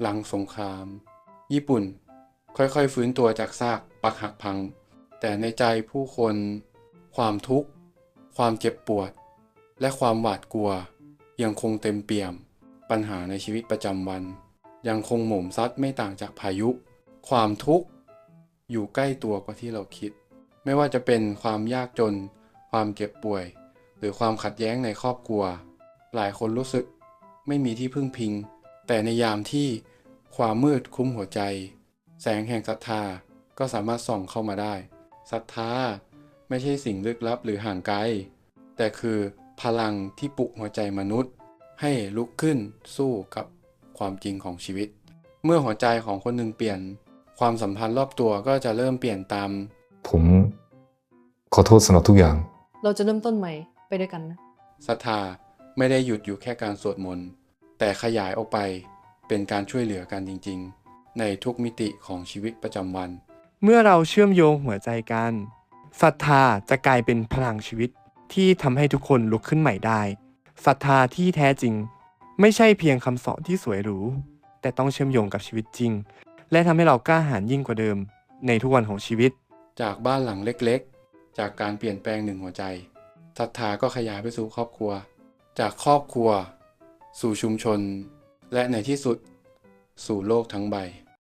หลังสงคราม ญี่ปุ่น ค่อยๆฟื้นตัวจากซากปักหักพัง แต่ในใจผู้คน ความทุกข์ ความเจ็บปวด และความหวาดกลัว ยังคงเต็มเปี่ยม ปัญหาในชีวิตประจำวัน ยังคงหม่มซัดไม่ต่างจากพายุ ความทุกข์อยู่ใกล้ตัวกว่าที่เราคิด ไม่ว่าจะเป็นความยากจน ความเจ็บป่วย หรือความขัดแย้งในครอบครัว หลายคนรู้สึกไม่มีที่พึ่งพิง แต่ในยามที่ความมืดคลุ้มหัวใจ แสงแห่งศรัทธาก็สามารถส่องเข้ามาได้ศรัทธาไม่ใช่สิ่งลึกลับหรือห่างไกล แต่คือพลังที่ปลุกหัวใจมนุษย์ ให้ลุกขึ้นสู้กับความจริงของชีวิต เมื่อหัวใจของคนหนึ่งเปลี่ยน ความสัมพันธ์รอบตัวก็จะเริ่มเปลี่ยนตาม ผมขอโทษสำหรับทุกอย่าง เราจะเริ่มต้นใหม่ไปด้วยกันนะศรัทธาไม่ได้หยุดอยู่แค่การสวดมนต์ แต่ขยายออกไปเป็นการช่วยเหลือกันจริง ๆ ในทุกมิติของชีวิตประจำวัน เมื่อเราเชื่อมโยงหัวใจกันศรัทธาจะกลายเป็นพลังชีวิตที่ทำให้ทุกคนลุกขึ้นใหม่ได้ศรัทธาที่แท้จริง ไม่ใช่เพียงคำสอนที่สวยหรูแต่ต้องเชื่อมโยงกับชีวิตจริง และทำให้เรากล้าหาญยิ่งกว่าเดิม ในทุกวันของชีวิต จากบ้านหลังเล็กๆ จากการเปลี่ยนแปลงหนึ่งหัวใจศรัทธาก็ขยายไปสู่ครอบครัว จากครอบครัว สู่ชุมชน และในที่สุด สู่โลกทั้งใบ